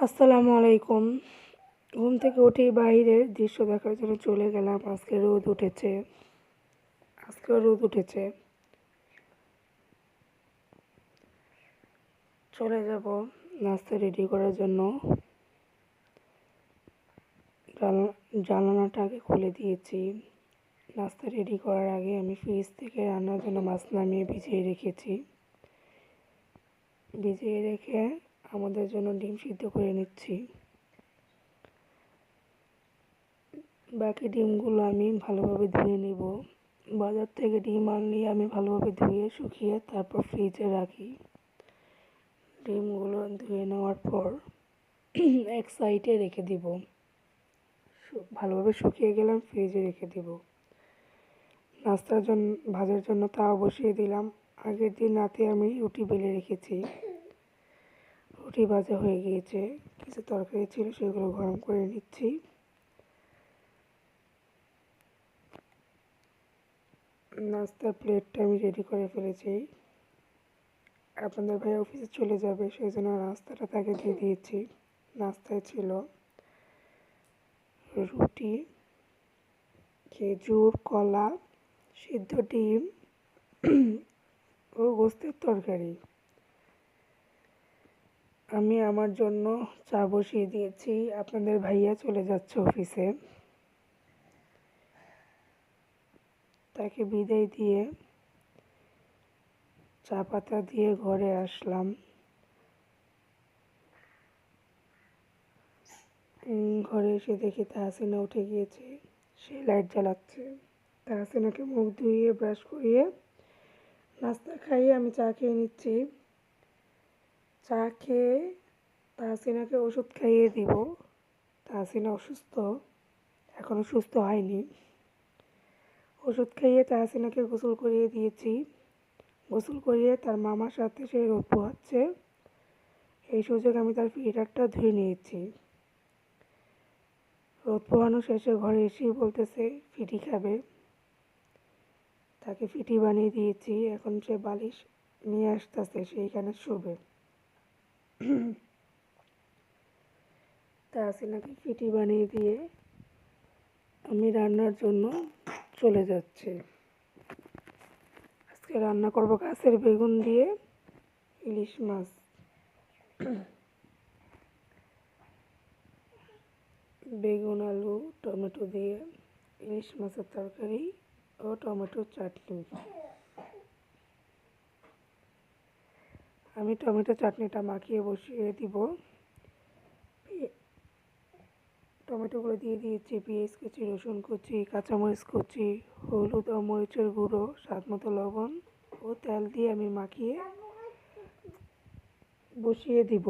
আসসালামু আলাইকুম। ঘুম থেকে উঠে বাইরের দৃশ্য দেখার জন্য চলে গেলাম। আজকে রোদ উঠেছে। আজকে রোদ উঠেছে। চলে যাব নাস্তা রেডি করার জন্য। জানলা- জানালাটা আগে খুলে দিয়েছি। নাস্তা রেডি করার আগে আমি ফ্রিজ থেকে রান্নার জন্য মাছ নামিয়ে ভিজিয়ে রেখেছি। ভিজিয়ে রেখে আমাদের জন্য ডিম সিদ্ধ করে নিচ্ছি। বাকি ডিমগুলো আমি ভালোভাবে ধুয়ে নিব। বাজার থেকে ডিম আনলে আমি ভালোভাবে ধুয়ে, শুকিয়ে তারপর ফ্রিজে রাখি। ডিমগুলো ধুয়ে নেওয়ার পর এক সাইডে রেখে দিব। ভালোভাবে শুকিয়ে গেলাম ফ্রিজে রেখে দিব। নাস্তার জন্য ভাজার জন্য তাও বসিয়ে দিলাম। আগের দিন রাতে আমি রুটি বেলে রেখেছি। রুটি ভাজা হয়ে গিয়েছে। কিছু তরকারি ছিল, সেগুলো গরম করে নিচ্ছি। নাস্তার প্লেটটা আমি রেডি করে ফেলেছি। আপনাদের ভাই অফিসে চলে যাবে, সেই জন্য নাস্তাটা তাকে দিয়ে দিয়েছি। নাস্তায় ছিল রুটি, খেজুর, কলা, সিদ্ধ ডিম ও গোস্তের তরকারি। আমি আমার জন্য চা বসিয়ে দিয়েছি। আপনাদের ভাইয়া চলে যাচ্ছে অফিসে তাকে বিদায় দিয়ে চা পাতা দিয়ে ঘরে আসলাম। ঘরে এসে দেখি তাহসিনা উঠে গিয়েছে। সে লাইট জ্বালাচ্ছে। তাহসিনাকে মুখ ধুইয়ে ব্রাশ করিয়ে নাস্তা খাইয়ে আমি চা খেয়ে নিচ্ছি। চা খেয়ে তাহসিনাকে ওষুধ খাইয়ে দিব। তাহসিনা অসুস্থ এখনও সুস্থ হয়নি। ওষুধ খাইয়ে তাহসিনাকে গোসল করিয়ে দিয়েছি। গোসল করিয়ে তার মামার সাথে সে রোদ পোহাচ্ছে এই সুযোগ আমি তার ফিল্টারটা ধুয়ে নিয়েছি। রোদ পোহানো শেষে ঘরে এসেই বলতেছে, ফিটি খাবে। তাকে ফিটি বানিয়ে দিয়েছি। এখন সে বালিশ নিয়ে আসতেছে সেইখানে শোবে। তা নাকি ফিটি বানিয়ে দিয়ে আমি রান্নার জন্য চলে যাচ্ছি। আজকে রান্না করব গাছের বেগুন দিয়ে ইলিশ মাছ। বেগুন, আলু, টমেটো দিয়ে ইলিশ মাছের তরকারি ও টমেটো চাটনি। আমি টমেটো চাটনিটা মাখিয়ে বসিয়ে দিব। টমেটোগুলো দিয়ে দিয়েছি, পেঁয়াজ কুচি, রসুন কুচি, কাঁচামরিচ কুচি, হলুদ ও মরিচের গুঁড়ো, স্বাদ মতো লবণ ও তেল দিয়ে আমি মাখিয়ে বসিয়ে দিব।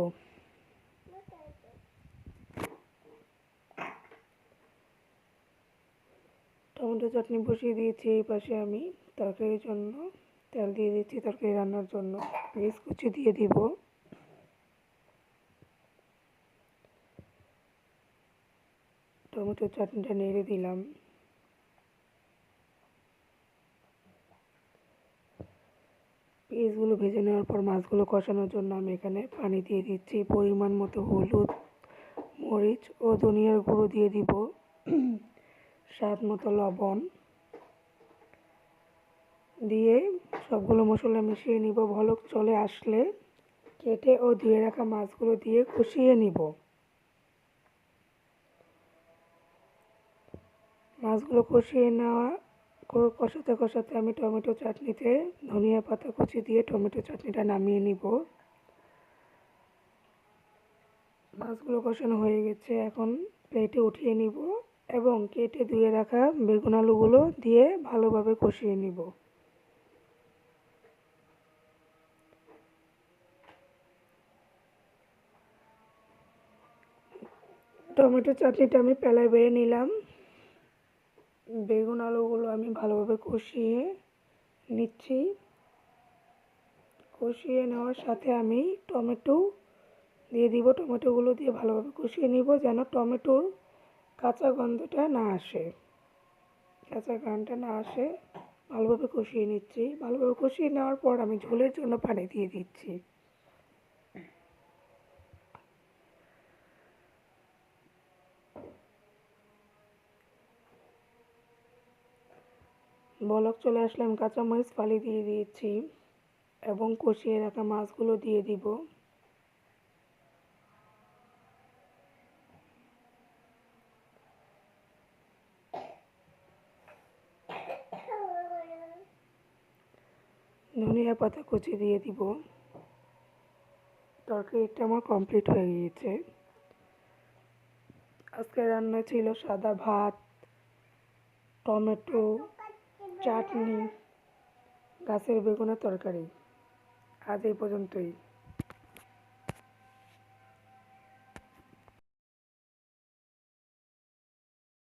টমেটো চাটনি বসিয়ে দিয়েছি, এই পাশে আমি তরকারির জন্য তেল দিয়ে দিচ্ছি তরকারি রান্নার জন্য। পেঁয়াজ কুচি দিয়ে দিব টমেটো চাটনিটা নেড়ে দিলাম। পেঁয়াজগুলো ভেজে নেওয়ার পর মাছগুলো কষানোর জন্য আমি এখানে পানি দিয়ে দিচ্ছি। পরিমাণ মতো হলুদ, মরিচ ও ধনিয়ার গুঁড়ো দিয়ে দিব। স্বাদ মতো লবণ। দিয়ে সবগুলো মশলা মিশিয়ে নিব। ভালো চলে আসলে কেটে ও ধুয়ে রাখা মাছগুলো দিয়ে কষিয়ে নিব। মাছগুলো কষিয়ে নেওয়া কষাতে কষাতে আমি টমেটো চাটনিতে ধনিয়া পাতা কুচি দিয়ে টমেটো চাটনিটা নামিয়ে নিব। মাছগুলো কষানো হয়ে গেছে, এখন প্লেটে উঠিয়ে নিব এবং কেটে ধুয়ে রাখা বেগুন আলুগুলো দিয়ে ভালোভাবে কষিয়ে নিব। টমেটো চাটনিটা আমি পেলায় বেড়ে নিলাম। বেগুন আলুগুলো আমি ভালোভাবে কষিয়ে নিচ্ছি। কষিয়ে নেওয়ার সাথে আমি টমেটো দিয়ে দিব। টমেটোগুলো দিয়ে ভালোভাবে কষিয়ে নিব যেন টমেটোর কাঁচা গন্ধটা না আসে। কাঁচা গন্ধটা না আসে, ভালোভাবে কষিয়ে নিচ্ছি। ভালোভাবে কষিয়ে নেওয়ার পর আমি ঝোলের জন্য পানি দিয়ে দিচ্ছি। বলক চলে আসলাম, কাঁচামরিচ ফালি দিয়ে দিয়েছি এবং কষিয়ে রাখা মাছগুলো দিয়ে দিব। ধনিয়া পাতা কুচি দিয়ে দিব। তরকারিটা আমার কমপ্লিট হয়ে গিয়েছে। আজকে রান্না ছিল সাদা ভাত, টমেটো চাটনি গাছের বেগুনের তরকারি। আজ এই পর্যন্তই।